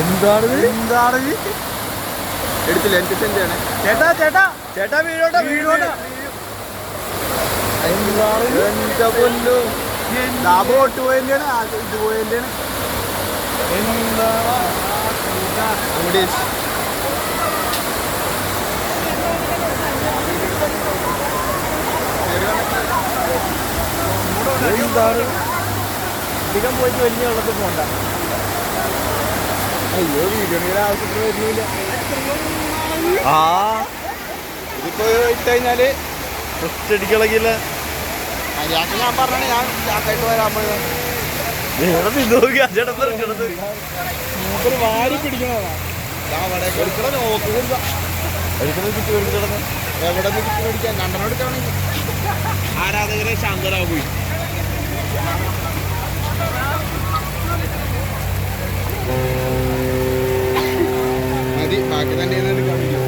എന്താണ് എന്താണ് എടുത്തില്ല എനിക്ക് സെൻഡ് ചെയ്യണേ. ചേട്ടാ ചേട്ടാ ചേട്ടാ വീടോട്ടാ വീടോട്ടാ പൊന്നു? ഇത് എന്താണ്? അധികം പോയിട്ട് വലിയ വെള്ളത്തിൽ പോണ്ട. അയ്യോ വീഡിയോ ആവശ്യത്തിന് വരുന്നില്ല. ആ ഇതിപ്പോ ഇട്ട് കഴിഞ്ഞാൽ ഫസ്റ്റ് അടിക്കളകില്ല ഞാൻ പറഞ്ഞാണ് ഞാൻ ചാക്കായിട്ട് വരാൻ പോയത്. വാരി പിടിക്കണതാ. ഞാൻ അവിടെ എടുക്കണം നോക്കുന്നില്ല എടുക്കുന്നത് ചുറ്റി വരുന്ന കിടന്ന്. എവിടെ നിന്ന് കിട്ടി മേടിക്കാൻ രണ്ടെണ്ണം എടുക്കുകയാണെങ്കിൽ ആരാധകരെ ശാന്തരാകുപോയി ஆக்கு தண்ணி எதுன்னு காமிக்கும்